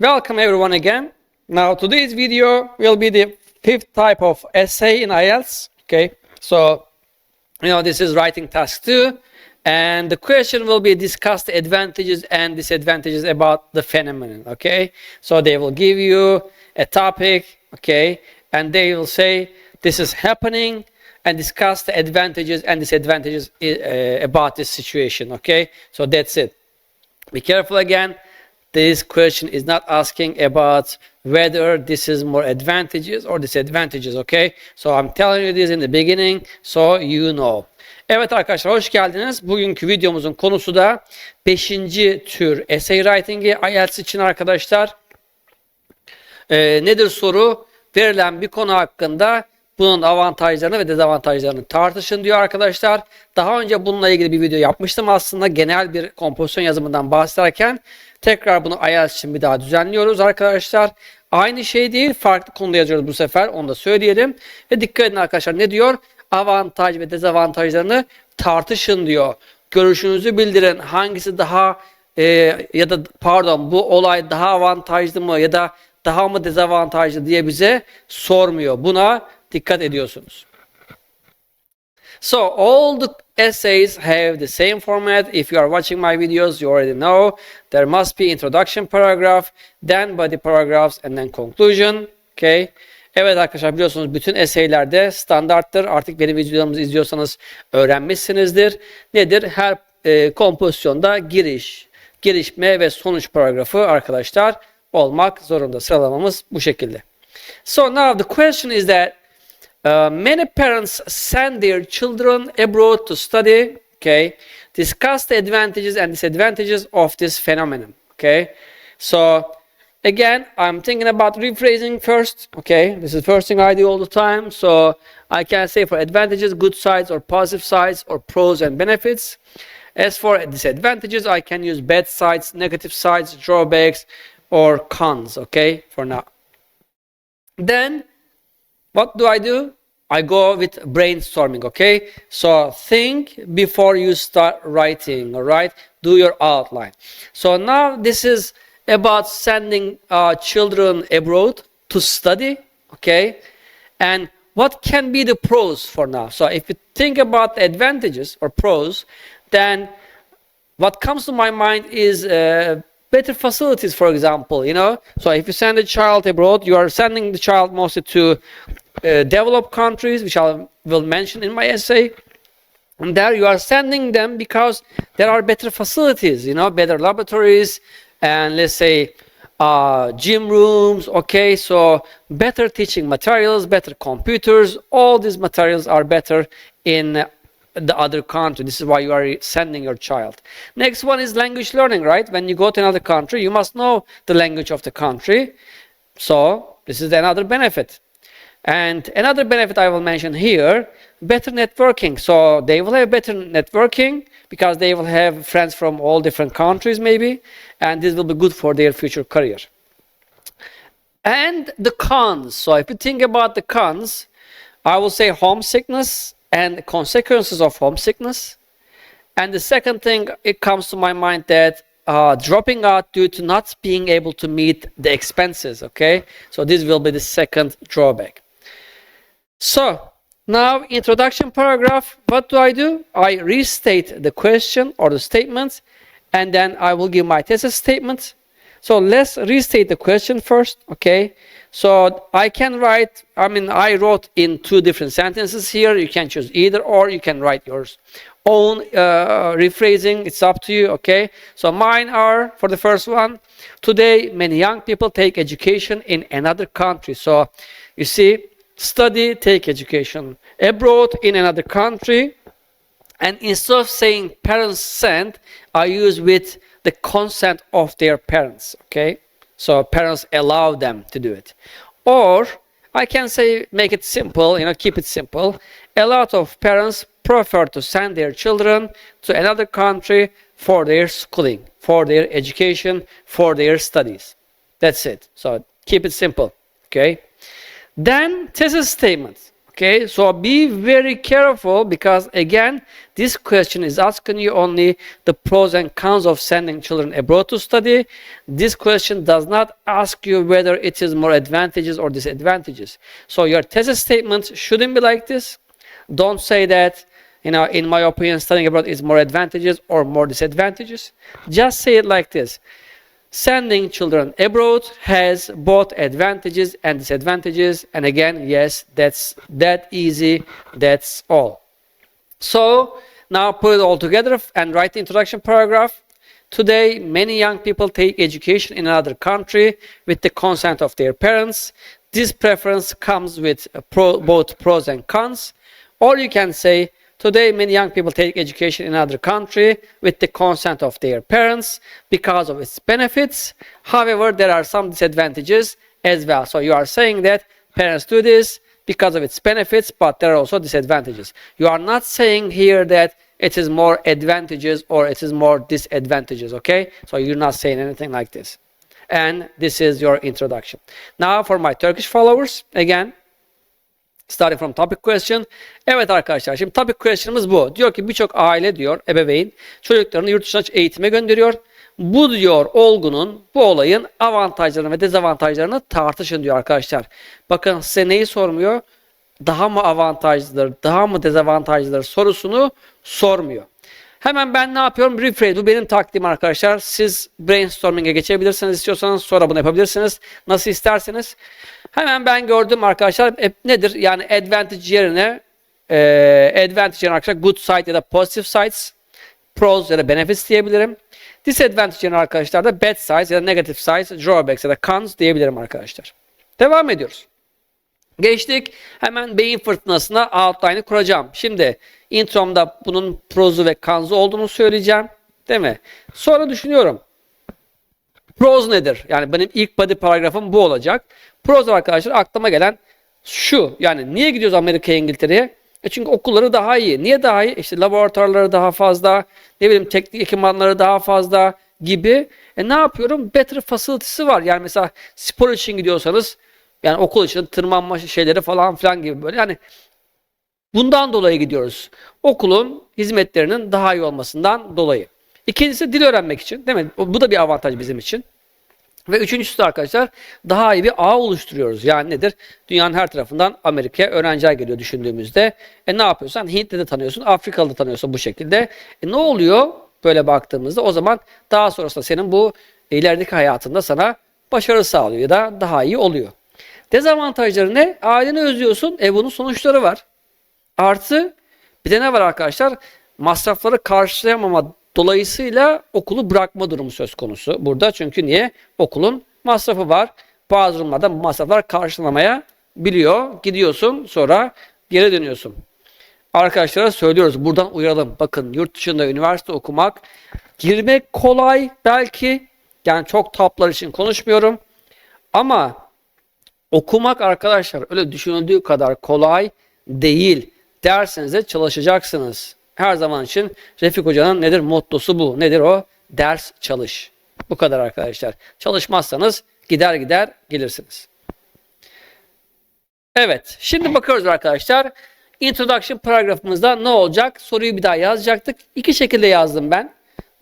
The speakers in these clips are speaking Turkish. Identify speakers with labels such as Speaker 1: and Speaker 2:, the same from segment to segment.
Speaker 1: Welcome everyone again. Now today's video will be the fifth type of essay in IELTS. Okay, so you know this is writing task two, and the question will be discuss the advantages and disadvantages about the phenomenon. Okay, so they will give you a topic. Okay, and they will say this is happening and discuss the advantages and disadvantages uh, about this situation. Okay, so that's it. Be careful again. This question is not asking about whether this is more advantages or disadvantages, okay? So I'm telling you this in the beginning so you know. Evet arkadaşlar hoş geldiniz. Bugünkü videomuzun konusu da 5. tür essay writing'i IELTS için arkadaşlar. Ee, nedir soru? Verilen bir konu hakkında bunun avantajlarını ve dezavantajlarını tartışın diyor arkadaşlar. Daha önce bununla ilgili bir video yapmıştım aslında genel bir kompozisyon yazımından bahsederken. Tekrar bunu IELTS için bir daha düzenliyoruz arkadaşlar. Aynı şey değil farklı konuda yazıyoruz bu sefer onu da söyleyelim. Ve dikkat edin arkadaşlar ne diyor? Avantaj ve dezavantajlarını tartışın diyor. Görüşünüzü bildirin hangisi daha e, ya da pardon bu olay daha avantajlı mı ya da daha mı dezavantajlı diye bize sormuyor. Buna dikkat ediyorsunuz. So all the essays have the same format. If you are watching my videos, you already know there must be introduction paragraph, then body paragraphs and then conclusion. Okay. Evet arkadaşlar biliyorsunuz bütün eseylerde standarttır. Artık benim videolarımızı izliyorsanız öğrenmişsinizdir. Nedir? Her e, kompozisyonda giriş, gelişme ve sonuç paragrafı arkadaşlar olmak zorunda. Sıralamamız bu şekilde. So now the question is that Uh, many parents send their children abroad to study. Okay, discuss the advantages and disadvantages of this phenomenon. Okay, so again, I'm thinking about rephrasing first. Okay, this is the first thing I do all the time. So I can say for advantages, good sides or positive sides or pros and benefits. As for disadvantages, I can use bad sides, negative sides, drawbacks, or cons. Okay, for now. Then what do I do? I go with brainstorming, okay? So think before you start writing, all right? Do your outline. So now this is about sending uh, children abroad to study, okay? And what can be the pros for now? So if you think about the advantages or pros, then what comes to my mind is uh, better facilities, for example, you know? So if you send a child abroad, you are sending the child mostly to uh, developed countries, which I will mention in my essay. And there you are sending them because there are better facilities, you know, better laboratories, and let's say uh, gym rooms. Okay, so better teaching materials, better computers. All these materials are better in the other country. This is why you are sending your child. Next one is language learning, right? When you go to another country, you must know the language of the country. So this is another benefit. And another benefit I will mention here, better networking. So they will have better networking because they will have friends from all different countries maybe, and this will be good for their future career. And the cons. So if you think about the cons, I will say homesickness and consequences of homesickness. And the second thing, it comes to my mind that uh, dropping out due to not being able to meet the expenses. Okay, so this will be the second drawback. So now introduction paragraph, what do I do? I restate the question or the statement and then I will give my thesis statement. So let's restate the question first, okay? So I can write, I mean, I wrote in two different sentences here. You can choose either or you can write yours own uh, rephrasing. It's up to you, okay? So mine are, for the first one, today many young people take education in another country. So you see, study, take education abroad in another country. And instead of saying parents sent, I use with the consent of their parents. Okay, so parents allow them to do it. Or I can say, make it simple, you know, keep it simple. A lot of parents prefer to send their children to another country for their schooling, for their education, for their studies. That's it. So keep it simple. Okay. Then thesis statement. Okay, so be very careful because again, this question is asking you only the pros and cons of sending children abroad to study. This question does not ask you whether it is more advantages or disadvantages. So your thesis statement shouldn't be like this. Don't say that, you know, in my opinion, studying abroad is more advantages or more disadvantages. Just say it like this sending children abroad has both advantages and disadvantages and again yes that's that easy that's all. So now put it all together and write the introduction paragraph. Today many young people take education in another country with the consent of their parents. This preference comes with pro, both pros and cons. Or you can say Today, many young people take education in another country with the consent of their parents because of its benefits. However, there are some disadvantages as well. So you are saying that parents do this because of its benefits, but there are also disadvantages. You are not saying here that it is more advantages or it is more disadvantages, okay? So you're not saying anything like this. And this is your introduction. Now for my Turkish followers, again, Starting from topic question. Evet arkadaşlar şimdi topic question'ımız bu. Diyor ki birçok aile diyor ebeveyn çocuklarını yurt dışına eğitime gönderiyor. Bu diyor olgunun, bu olayın avantajlarını ve dezavantajlarını tartışın diyor arkadaşlar. Bakın size neyi sormuyor? Daha mı avantajlıdır, daha mı dezavantajlıdır sorusunu sormuyor. Hemen ben ne yapıyorum? Rephrase. Bu benim taktiğim arkadaşlar. Siz brainstorming'e geçebilirsiniz istiyorsanız. Sonra bunu yapabilirsiniz. Nasıl isterseniz. Hemen ben gördüm arkadaşlar. E, nedir? Yani advantage yerine e, advantage yerine arkadaşlar good side ya da positive sides pros ya da benefits diyebilirim. Disadvantage yerine arkadaşlar da bad sides ya da negative sides, drawbacks ya da cons diyebilirim arkadaşlar. Devam ediyoruz. Geçtik. Hemen beyin fırtınasına outline'ı kuracağım. Şimdi intromda bunun prozu ve kanzu olduğunu söyleyeceğim. Değil mi? Sonra düşünüyorum. Proz nedir? Yani benim ilk body paragrafım bu olacak. Proz arkadaşlar aklıma gelen şu. Yani niye gidiyoruz Amerika'ya İngiltere'ye? E çünkü okulları daha iyi. Niye daha iyi? İşte laboratuvarları daha fazla, ne bileyim teknik ekipmanları daha fazla gibi. E ne yapıyorum? Better facility'si var. Yani mesela spor için gidiyorsanız yani okul için tırmanma şeyleri falan filan gibi böyle. Yani bundan dolayı gidiyoruz. Okulun hizmetlerinin daha iyi olmasından dolayı. İkincisi dil öğrenmek için. Değil mi? Bu da bir avantaj bizim için. Ve üçüncüsü de arkadaşlar daha iyi bir ağ oluşturuyoruz. Yani nedir? Dünyanın her tarafından Amerika'ya öğrenciler geliyor düşündüğümüzde. E ne yapıyorsun? Hintli de tanıyorsun, Afrikalı da tanıyorsun bu şekilde. E ne oluyor? Böyle baktığımızda o zaman daha sonrasında senin bu ilerideki hayatında sana başarı sağlıyor ya da daha iyi oluyor. Dezavantajları ne? Aileni özlüyorsun. E bunun sonuçları var. Artı bir de ne var arkadaşlar? Masrafları karşılayamama dolayısıyla okulu bırakma durumu söz konusu burada. Çünkü niye? Okulun masrafı var. Bazı durumlarda masraflar karşılamaya biliyor. Gidiyorsun sonra geri dönüyorsun. Arkadaşlara söylüyoruz. Buradan uyaralım. Bakın yurt dışında üniversite okumak girmek kolay belki. Yani çok taplar için konuşmuyorum. Ama okumak arkadaşlar öyle düşünüldüğü kadar kolay değil. Dersenize çalışacaksınız. Her zaman için Refik Hoca'nın nedir mottosu bu. Nedir o? Ders çalış. Bu kadar arkadaşlar. Çalışmazsanız gider gider gelirsiniz. Evet. Şimdi bakıyoruz arkadaşlar. Introduction paragrafımızda ne olacak? Soruyu bir daha yazacaktık. İki şekilde yazdım ben.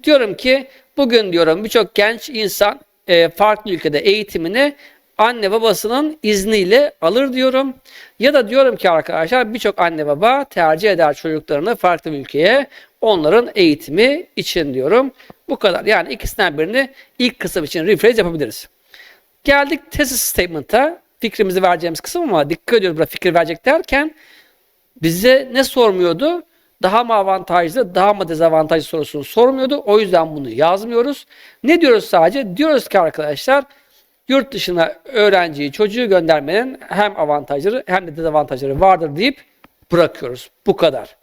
Speaker 1: Diyorum ki bugün diyorum birçok genç insan e, farklı ülkede eğitimini anne babasının izniyle alır diyorum. Ya da diyorum ki arkadaşlar birçok anne baba tercih eder çocuklarını farklı bir ülkeye onların eğitimi için diyorum. Bu kadar. Yani ikisinden birini ilk kısım için rephrase yapabiliriz. Geldik thesis statement'a. Fikrimizi vereceğimiz kısım ama dikkat ediyoruz burada fikir verecek derken bize ne sormuyordu? Daha mı avantajlı, daha mı dezavantajlı sorusunu sormuyordu. O yüzden bunu yazmıyoruz. Ne diyoruz sadece? Diyoruz ki arkadaşlar yurt dışına öğrenciyi, çocuğu göndermenin hem avantajları hem de dezavantajları vardır deyip bırakıyoruz. Bu kadar.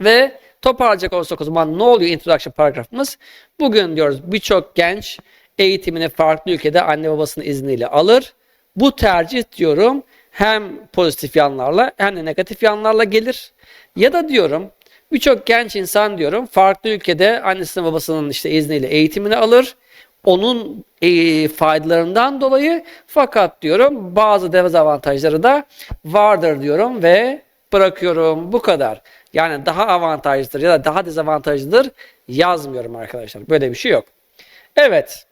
Speaker 1: Ve toparlayacak olursak o zaman ne oluyor introduction paragrafımız? Bugün diyoruz birçok genç eğitimini farklı ülkede anne babasının izniyle alır. Bu tercih diyorum hem pozitif yanlarla hem de negatif yanlarla gelir. Ya da diyorum birçok genç insan diyorum farklı ülkede annesinin babasının işte izniyle eğitimini alır. Onun e, faydalarından dolayı fakat diyorum bazı dezavantajları da vardır diyorum ve bırakıyorum. Bu kadar. Yani daha avantajlıdır ya da daha dezavantajlıdır yazmıyorum arkadaşlar. Böyle bir şey yok. Evet.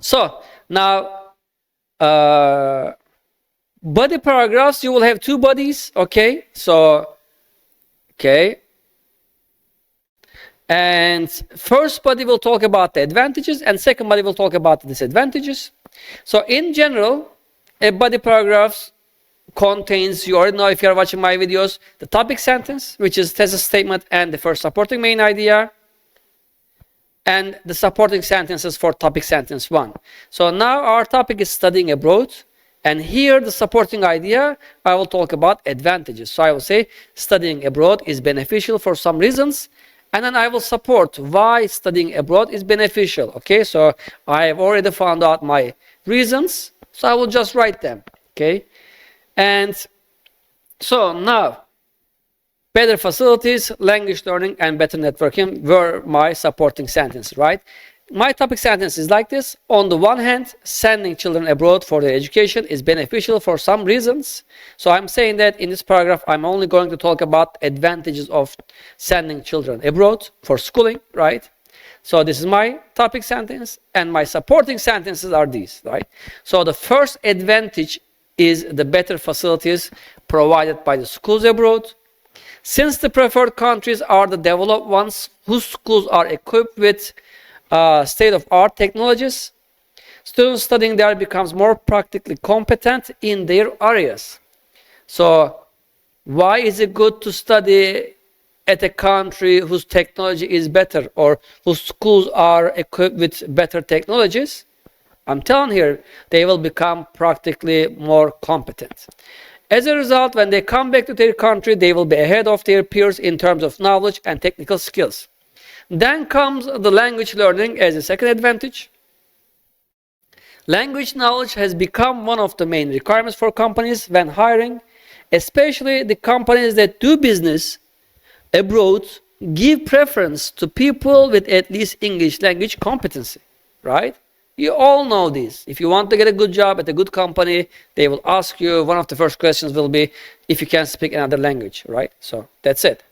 Speaker 1: So now uh, body paragraphs you will have two bodies. Okay. So okay. And first body will talk about the advantages and second body will talk about the disadvantages. So in general, a body paragraph contains, you already know if you're watching my videos, the topic sentence, which is thesis statement and the first supporting main idea, and the supporting sentences for topic sentence one. So now our topic is studying abroad. And here the supporting idea, I will talk about advantages. So I will say studying abroad is beneficial for some reasons. And then I will support why studying abroad is beneficial. Okay, so I have already found out my reasons. So I will just write them. Okay. And so now, better facilities, language learning, and better networking were my supporting sentences, right? My topic sentence is like this. On the one hand, sending children abroad for their education is beneficial for some reasons. So I'm saying that in this paragraph, I'm only going to talk about advantages of sending children abroad for schooling, right? So this is my topic sentence, and my supporting sentences are these, right? So the first advantage is the better facilities provided by the schools abroad. Since the preferred countries are the developed ones whose schools are equipped with uh, state-of-art technologies, students studying there becomes more practically competent in their areas. So why is it good to study at a country whose technology is better or whose schools are equipped with better technologies? I'm telling here, they will become practically more competent. As a result, when they come back to their country, they will be ahead of their peers in terms of knowledge and technical skills. Then comes the language learning as a second advantage. Language knowledge has become one of the main requirements for companies when hiring, especially the companies that do business abroad give preference to people with at least English language competency, right? You all know this. If you want to get a good job at a good company, they will ask you, one of the first questions will be if you can speak another language, right? So that's it.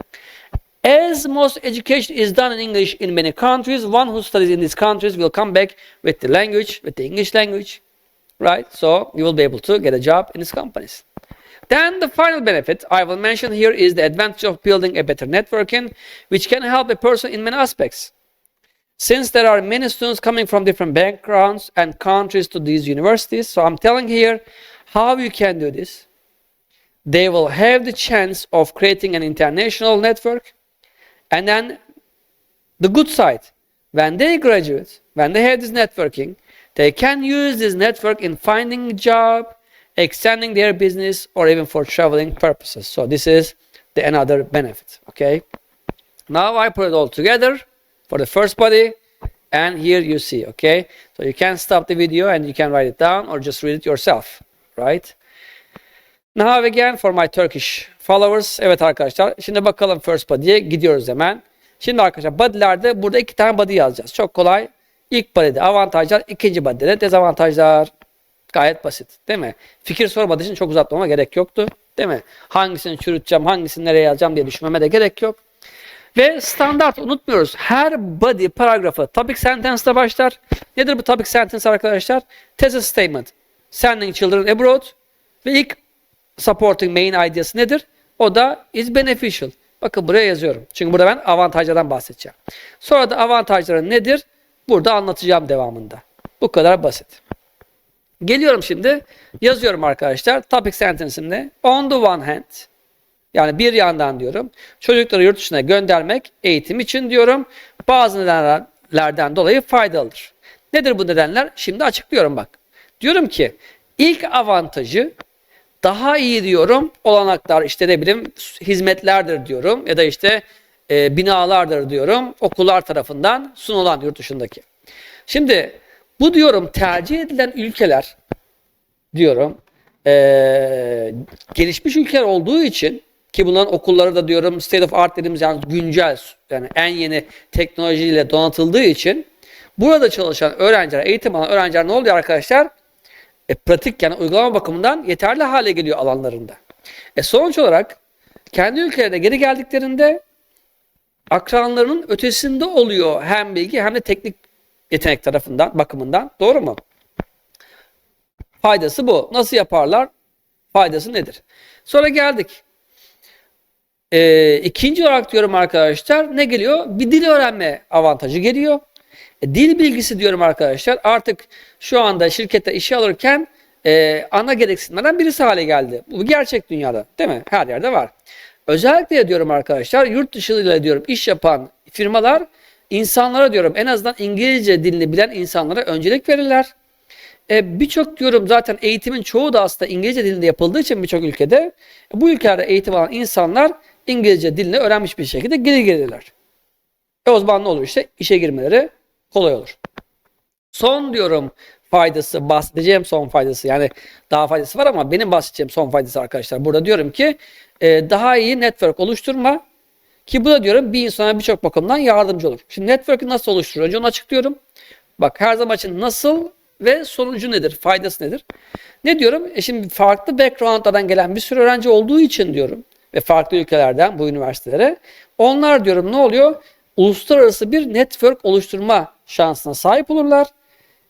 Speaker 1: As most education is done in English in many countries, one who studies in these countries will come back with the language, with the English language, right? So you will be able to get a job in these companies. Then the final benefit I will mention here is the advantage of building a better networking, which can help a person in many aspects. Since there are many students coming from different backgrounds and countries to these universities, so I'm telling here how you can do this. They will have the chance of creating an international network. And then the good side, when they graduate, when they have this networking, they can use this network in finding a job, extending their business, or even for traveling purposes. So this is the another benefit. Okay. Now I put it all together for the first body and here you see okay so you can stop the video and you can write it down or just read it yourself right now again for my Turkish followers evet arkadaşlar şimdi bakalım first body'ye gidiyoruz hemen şimdi arkadaşlar body'lerde burada iki tane body yazacağız çok kolay ilk body'de avantajlar ikinci body'de de dezavantajlar gayet basit değil mi fikir sormadığı için çok uzatmama gerek yoktu değil mi hangisini çürüteceğim hangisini nereye yazacağım diye düşünmeme de gerek yok ve standart unutmuyoruz. Her body paragrafı topic sentence'la başlar. Nedir bu topic sentence arkadaşlar? Thesis statement. Sending children abroad. Ve ilk supporting main ideası nedir? O da is beneficial. Bakın buraya yazıyorum. Çünkü burada ben avantajlardan bahsedeceğim. Sonra da avantajları nedir? Burada anlatacağım devamında. Bu kadar basit. Geliyorum şimdi. Yazıyorum arkadaşlar. Topic sentence'imde. On the one hand. Yani bir yandan diyorum çocukları yurt dışına göndermek eğitim için diyorum bazı nedenlerden dolayı faydalıdır. Nedir bu nedenler? Şimdi açıklıyorum bak. Diyorum ki ilk avantajı daha iyi diyorum olanaklar işte ne bileyim hizmetlerdir diyorum ya da işte e, binalardır diyorum okullar tarafından sunulan yurt dışındaki. Şimdi bu diyorum tercih edilen ülkeler diyorum e, gelişmiş ülkeler olduğu için ki bunların okulları da diyorum state of art dediğimiz yani güncel yani en yeni teknolojiyle donatıldığı için Burada çalışan öğrenciler, eğitim alan öğrenciler ne oluyor arkadaşlar? E, pratik yani uygulama bakımından yeterli hale geliyor alanlarında. E, sonuç olarak kendi ülkelerine geri geldiklerinde akranlarının ötesinde oluyor hem bilgi hem de teknik yetenek tarafından, bakımından. Doğru mu? Faydası bu. Nasıl yaparlar? Faydası nedir? Sonra geldik. Ee, ikinci olarak diyorum arkadaşlar ne geliyor? Bir dil öğrenme avantajı geliyor. E, dil bilgisi diyorum arkadaşlar artık şu anda şirkette işe alırken e, ana gereksinimlerden birisi hale geldi. Bu gerçek dünyada değil mi? Her yerde var. Özellikle diyorum arkadaşlar yurt dışıyla diyorum iş yapan firmalar insanlara diyorum en azından İngilizce dilini bilen insanlara öncelik verirler. E, birçok diyorum zaten eğitimin çoğu da aslında İngilizce dilinde yapıldığı için birçok ülkede bu ülkelerde eğitim alan insanlar İngilizce dilini öğrenmiş bir şekilde geri gelirler. E o zaman ne olur işte işe girmeleri kolay olur. Son diyorum faydası bahsedeceğim son faydası yani daha faydası var ama benim bahsedeceğim son faydası arkadaşlar. Burada diyorum ki e, daha iyi network oluşturma ki bu da diyorum bir insana birçok bakımdan yardımcı olur. Şimdi network'ü nasıl oluşturur? Önce onu açıklıyorum. Bak her zaman için nasıl ve sonucu nedir? Faydası nedir? Ne diyorum? E şimdi farklı background'lardan gelen bir sürü öğrenci olduğu için diyorum ve farklı ülkelerden bu üniversitelere onlar diyorum ne oluyor? Uluslararası bir network oluşturma şansına sahip olurlar.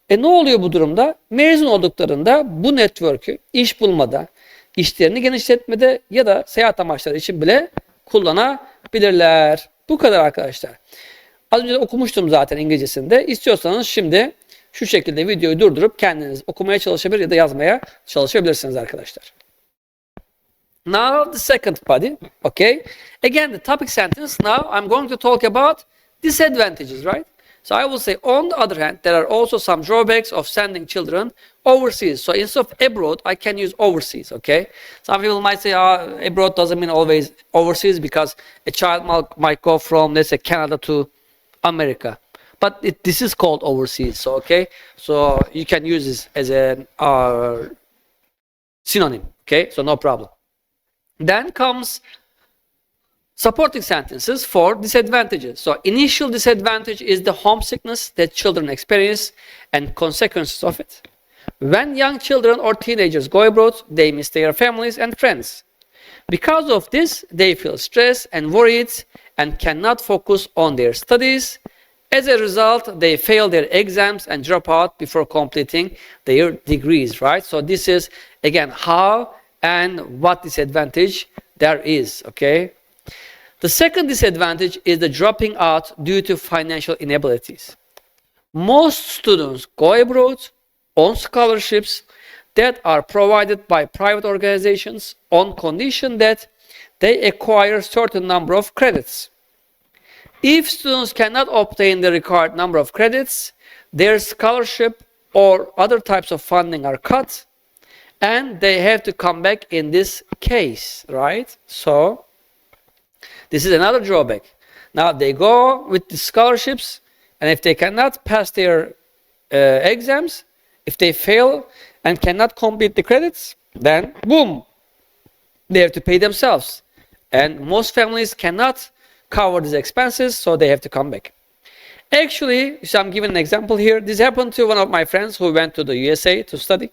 Speaker 1: E ne oluyor bu durumda? Mezun olduklarında bu network'ü iş bulmada, işlerini genişletmede ya da seyahat amaçları için bile kullanabilirler. Bu kadar arkadaşlar. Az önce de okumuştum zaten İngilizcesinde. İstiyorsanız şimdi şu şekilde videoyu durdurup kendiniz okumaya çalışabilir ya da yazmaya çalışabilirsiniz arkadaşlar. Now the second body, okay? Again the topic sentence. Now I'm going to talk about disadvantages, right? So I will say, on the other hand, there are also some drawbacks of sending children overseas. So instead of abroad, I can use overseas, okay? Some people might say, uh, abroad doesn't mean always overseas because a child might, might go from, let's say, Canada to America. But it, this is called overseas, so okay? So you can use this as an uh, synonym, okay? So no problem. Then comes supporting sentences for disadvantages. So initial disadvantage is the homesickness that children experience and consequences of it. When young children or teenagers go abroad, they miss their families and friends. Because of this, they feel stressed and worried and cannot focus on their studies. As a result, they fail their exams and drop out before completing their degrees, right? So this is again how and what disadvantage there is, okay? The second disadvantage is the dropping out due to financial inabilities. Most students go abroad on scholarships that are provided by private organizations on condition that they acquire certain number of credits. If students cannot obtain the required number of credits, their scholarship or other types of funding are cut and they have to come back in this case, right? So this is another drawback. Now they go with the scholarships, and if they cannot pass their uh, exams, if they fail and cannot complete the credits, then boom, they have to pay themselves. And most families cannot cover these expenses, so they have to come back. Actually, so I'm giving an example here. This happened to one of my friends who went to the USA to study.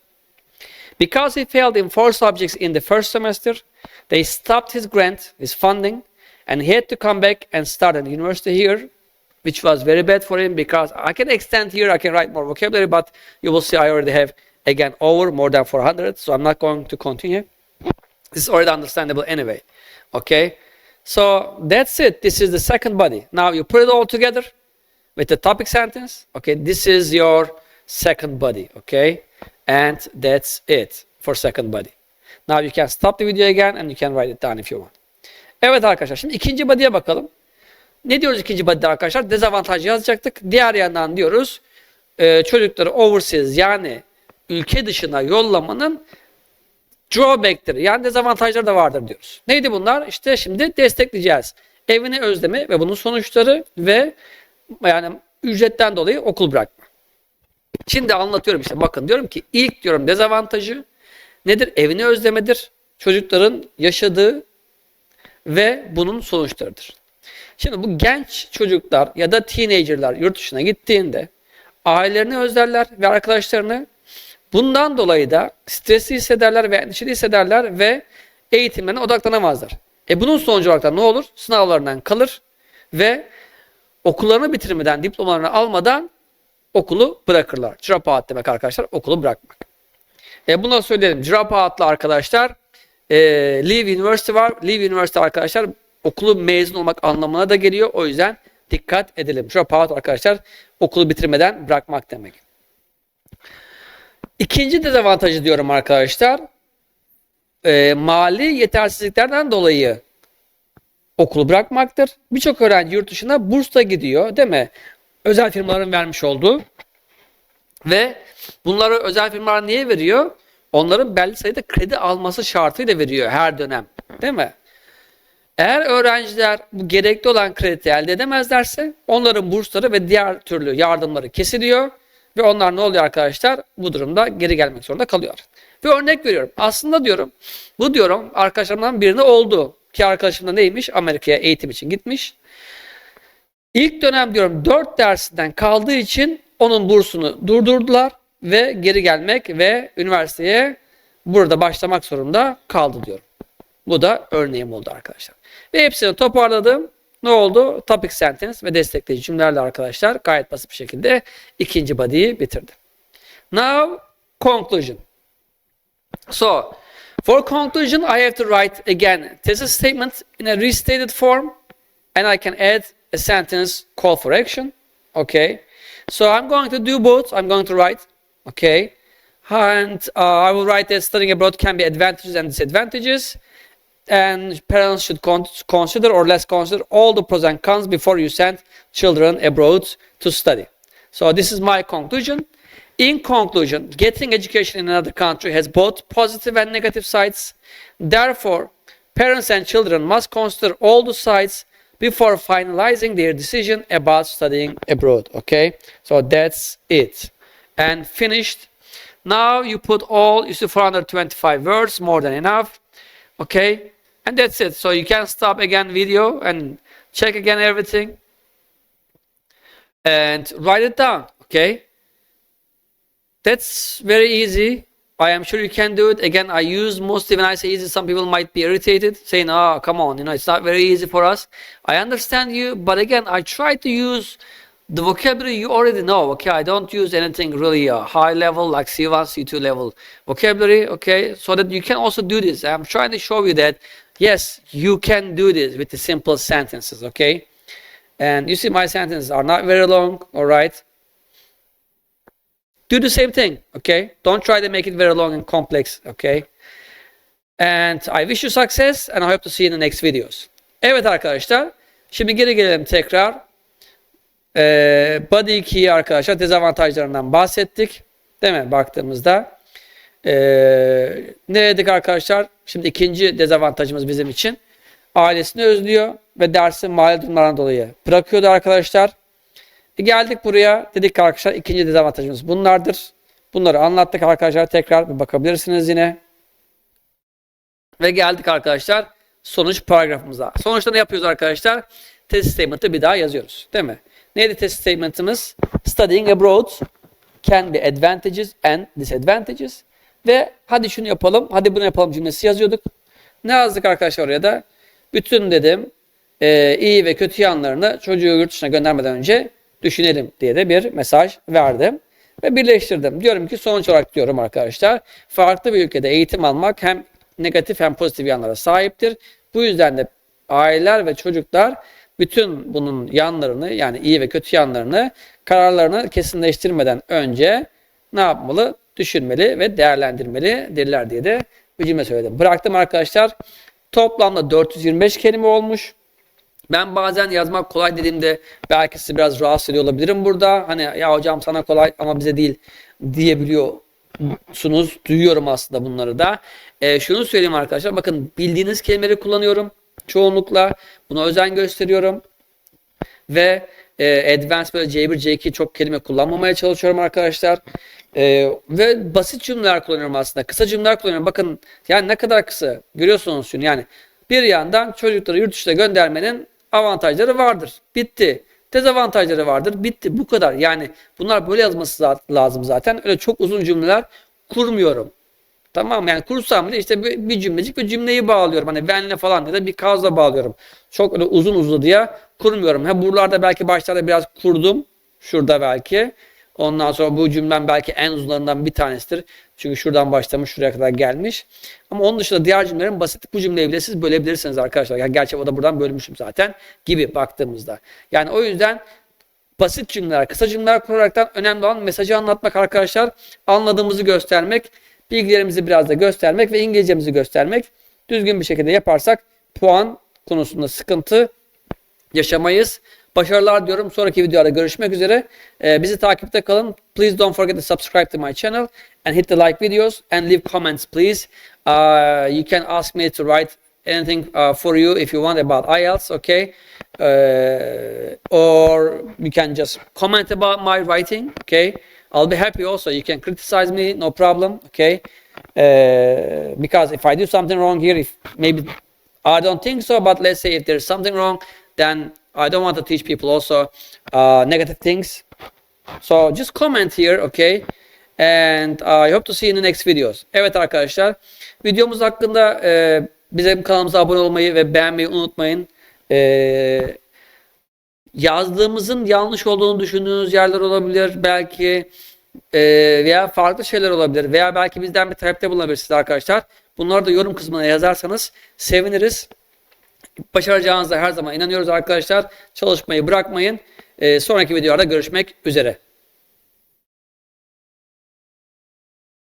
Speaker 1: Because he failed in four subjects in the first semester, they stopped his grant, his funding, and he had to come back and start a university here, which was very bad for him because I can extend here, I can write more vocabulary, but you will see I already have again over more than 400, so I'm not going to continue. This is already understandable anyway. Okay, so that's it. This is the second body. Now you put it all together with the topic sentence. Okay, this is your second body. Okay, and that's it for second body. Now you can stop the video again and you can write it down if you want. Evet arkadaşlar şimdi ikinci body'ye bakalım. Ne diyoruz ikinci body'de arkadaşlar? Dezavantaj yazacaktık. Diğer yandan diyoruz e, çocukları overseas yani ülke dışına yollamanın drawback'leri yani dezavantajları da vardır diyoruz. Neydi bunlar? İşte şimdi destekleyeceğiz. Evini özleme ve bunun sonuçları ve yani ücretten dolayı okul bırakma. Şimdi anlatıyorum işte bakın diyorum ki ilk diyorum dezavantajı nedir? Evini özlemedir. Çocukların yaşadığı ve bunun sonuçlarıdır. Şimdi bu genç çocuklar ya da teenagerlar yurt dışına gittiğinde ailelerini özlerler ve arkadaşlarını. Bundan dolayı da stresli hissederler ve endişeli hissederler ve eğitimlerine odaklanamazlar. E bunun sonucu olarak da ne olur? Sınavlarından kalır ve okullarını bitirmeden, diplomalarını almadan okulu bırakırlar. Out demek arkadaşlar, okulu bırakmak. E buna söyleyelim. Out'la arkadaşlar e, leave university var. Leave university arkadaşlar okulu mezun olmak anlamına da geliyor. O yüzden dikkat edelim. Drop out arkadaşlar okulu bitirmeden bırakmak demek. İkinci dezavantajı diyorum arkadaşlar. E, mali yetersizliklerden dolayı okulu bırakmaktır. Birçok öğrenci yurt dışına bursla gidiyor değil mi? Özel firmaların vermiş olduğu. Ve bunları özel firmalar niye veriyor? Onların belli sayıda kredi alması şartıyla veriyor her dönem. Değil mi? Eğer öğrenciler bu gerekli olan kredi elde edemezlerse onların bursları ve diğer türlü yardımları kesiliyor ve onlar ne oluyor arkadaşlar? Bu durumda geri gelmek zorunda kalıyor. Bir örnek veriyorum. Aslında diyorum bu diyorum arkadaşlarımdan birine oldu. Ki arkadaşım da neymiş? Amerika'ya eğitim için gitmiş. İlk dönem diyorum 4 dersinden kaldığı için onun bursunu durdurdular ve geri gelmek ve üniversiteye burada başlamak zorunda kaldı diyorum. Bu da örneğim oldu arkadaşlar. Ve hepsini toparladım. Ne oldu? Topic sentence ve destekleyici cümlelerle arkadaşlar gayet basit bir şekilde ikinci body'yi bitirdim. Now conclusion. So for conclusion I have to write again thesis statement in a restated form and I can add a sentence call for action. Okay. So I'm going to do both. I'm going to write. Okay. And uh, I will write that studying abroad can be advantages and disadvantages and parents should con- consider or less consider all the pros and cons before you send children abroad to study. So this is my conclusion. In conclusion, getting education in another country has both positive and negative sides. Therefore, parents and children must consider all the sides before finalizing their decision about studying abroad. Okay, so that's it. And finished. Now you put all, you see 425 words, more than enough. Okay, and that's it. So you can stop again video and check again everything and write it down. Okay, that's very easy. I am sure you can do it. Again, I use mostly when I say easy, some people might be irritated, saying, oh, come on, you know, it's not very easy for us. I understand you, but again, I try to use the vocabulary you already know. Okay, I don't use anything really uh, high level like C1, C2 level vocabulary. Okay, so that you can also do this. I'm trying to show you that yes, you can do this with the simple sentences. Okay, and you see my sentences are not very long. All right do the same thing okay? Don't try to make it very long and complex okay? And i wish you success and i hope to see you in the next videos. Evet arkadaşlar şimdi geri gelelim tekrar. Ee, body 2'yi arkadaşlar dezavantajlarından bahsettik değil mi baktığımızda? Ee, ne dedik arkadaşlar? Şimdi ikinci dezavantajımız bizim için. Ailesini özlüyor ve dersin mali durumlarından dolayı bırakıyordu arkadaşlar e geldik buraya. Dedik ki arkadaşlar ikinci dezavantajımız bunlardır. Bunları anlattık arkadaşlar. Tekrar bir bakabilirsiniz yine. Ve geldik arkadaşlar sonuç paragrafımıza. Sonuçta ne yapıyoruz arkadaşlar? Test statement'ı bir daha yazıyoruz. Değil mi? Neydi test statement'ımız? Studying abroad can be advantages and disadvantages. Ve hadi şunu yapalım, hadi bunu yapalım cümlesi yazıyorduk. Ne yazdık arkadaşlar oraya da? Bütün dedim e, iyi ve kötü yanlarını çocuğu yurt dışına göndermeden önce düşünelim diye de bir mesaj verdim ve birleştirdim. Diyorum ki sonuç olarak diyorum arkadaşlar farklı bir ülkede eğitim almak hem negatif hem pozitif yanlara sahiptir. Bu yüzden de aileler ve çocuklar bütün bunun yanlarını yani iyi ve kötü yanlarını kararlarını kesinleştirmeden önce ne yapmalı? Düşünmeli ve değerlendirmelidirler diye de bir cümle söyledim. Bıraktım arkadaşlar. Toplamda 425 kelime olmuş. Ben bazen yazmak kolay dediğimde belki sizi biraz rahatsız ediyor olabilirim burada. Hani ya hocam sana kolay ama bize değil diyebiliyorsunuz. Duyuyorum aslında bunları da. E, şunu söyleyeyim arkadaşlar. Bakın bildiğiniz kelimeleri kullanıyorum. Çoğunlukla buna özen gösteriyorum. Ve e, advanced böyle C1, C2 çok kelime kullanmamaya çalışıyorum arkadaşlar. E, ve basit cümleler kullanıyorum aslında. Kısa cümleler kullanıyorum. Bakın yani ne kadar kısa. Görüyorsunuz şunu yani. Bir yandan çocukları yurt dışına göndermenin avantajları vardır. Bitti. dezavantajları vardır. Bitti bu kadar. Yani bunlar böyle yazması lazım zaten. Öyle çok uzun cümleler kurmuyorum. Tamam yani kursam bile işte bir, bir cümlecik bir cümleyi bağlıyorum. Hani benle falan ya da bir kazla bağlıyorum. Çok öyle uzun uzadıya kurmuyorum. Ha buralarda belki başlarda biraz kurdum. Şurada belki. Ondan sonra bu cümlem belki en uzunlarından bir tanesidir. Çünkü şuradan başlamış şuraya kadar gelmiş. Ama onun dışında diğer cümlelerin basit bu cümleyi bile siz bölebilirsiniz arkadaşlar. Yani gerçi o da buradan bölmüşüm zaten gibi baktığımızda. Yani o yüzden basit cümleler, kısa cümleler kuraraktan önemli olan mesajı anlatmak arkadaşlar. Anladığımızı göstermek, bilgilerimizi biraz da göstermek ve İngilizcemizi göstermek. Düzgün bir şekilde yaparsak puan konusunda sıkıntı yaşamayız. Başarılar diyorum. Sonraki videoda görüşmek üzere. Ee, bizi takipte kalın. Please don't forget to subscribe to my channel and hit the like videos and leave comments please. Uh, you can ask me to write anything uh, for you if you want about IELTS, okay? Uh, or you can just comment about my writing, okay? I'll be happy also. You can criticize me, no problem, okay? Uh, because if I do something wrong here, if maybe I don't think so, but let's say if there's something wrong, then I don't want to teach people also uh, negative things. So just comment here, okay? And I hope to see you in the next videos. Evet arkadaşlar, videomuz hakkında e, bize kanalımıza abone olmayı ve beğenmeyi unutmayın. E, yazdığımızın yanlış olduğunu düşündüğünüz yerler olabilir belki e, veya farklı şeyler olabilir veya belki bizden bir talepte bulunabilirsiniz arkadaşlar. Bunları da yorum kısmına yazarsanız seviniriz. Başaracağınıza her zaman inanıyoruz arkadaşlar. Çalışmayı bırakmayın. E, sonraki videolarda görüşmek üzere.